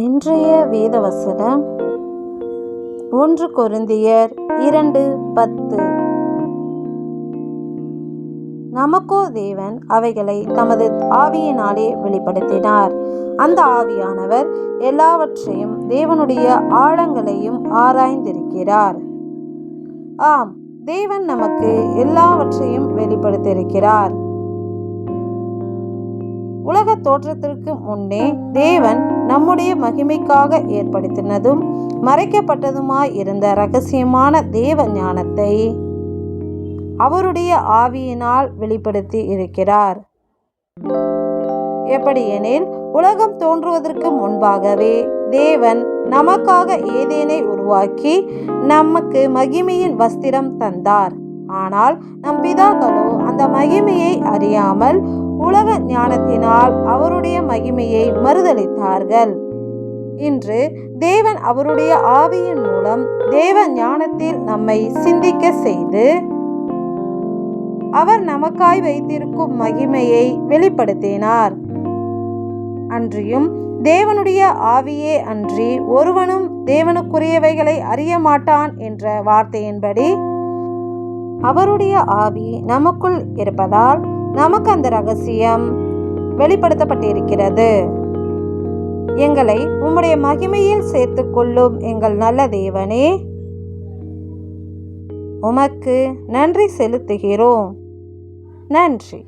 இன்றைய வேதவசனம். ஒன்று கொரிந்தியர் இரண்டு பத்து. நமக்கோ தேவன் அவைகளை தமது ஆவியினாலே வெளிப்படுத்தினார். அந்த ஆவியானவர் எல்லாவற்றையும் தேவனுடைய ஆழங்களையும் ஆராய்ந்திருக்கிறார். ஆம் தேவன் நமக்கு எல்லாவற்றையும் வெளிப்படுத்தியிருக்கிறார். உலக தோற்றத்திற்கு முன்னே தேவன் நம்முடைய மகிமைக்காக ஏற்படுத்தினதும் மறைக்கப்பட்டதுமாய் இருந்த ரகசியமான தேவ ஞானத்தை அவருடைய ஆவியினால் வெளிப்படுத்தி இருக்கிறார். எப்படியெனில் உலகம் தோன்றுவதற்கு முன்பாகவே தேவன் நமக்காக ஏதேனை உருவாக்கி நமக்கு மகிமையின் வஸ்திரம் தந்தார். ஆனால் நம் பிதாக்களோ அந்த மகிமையை அறியாமல் உலக ஞானத்தினால் அவருடைய மகிமையை மறுதளித்தார்கள். இன்று தேவன் அவருடைய ஆவியின் மூலம் தேவ ஞானத்தில் நம்மை சிந்திக்க செய்து அவர் நமக்காய் வைத்திருக்கும் மகிமையை வெளிப்படுத்தினார். அன்றியும் தேவனுடைய ஆவியே அன்றி ஒருவனும் தேவனுக்குரியவைகளை அறிய மாட்டான் என்ற வார்த்தையின்படி அவருடைய ஆவி நமக்குள் இருப்பதால் நமக்கு அந்த ரகசியம் வெளிப்படுத்தப்பட்டிருக்கிறது. எங்களை உம்முடைய மகிமையில் சேர்த்து கொள்ளும் எங்கள் நல்ல தேவனே உமக்கு நன்றி செலுத்துகிறோம். நன்றி.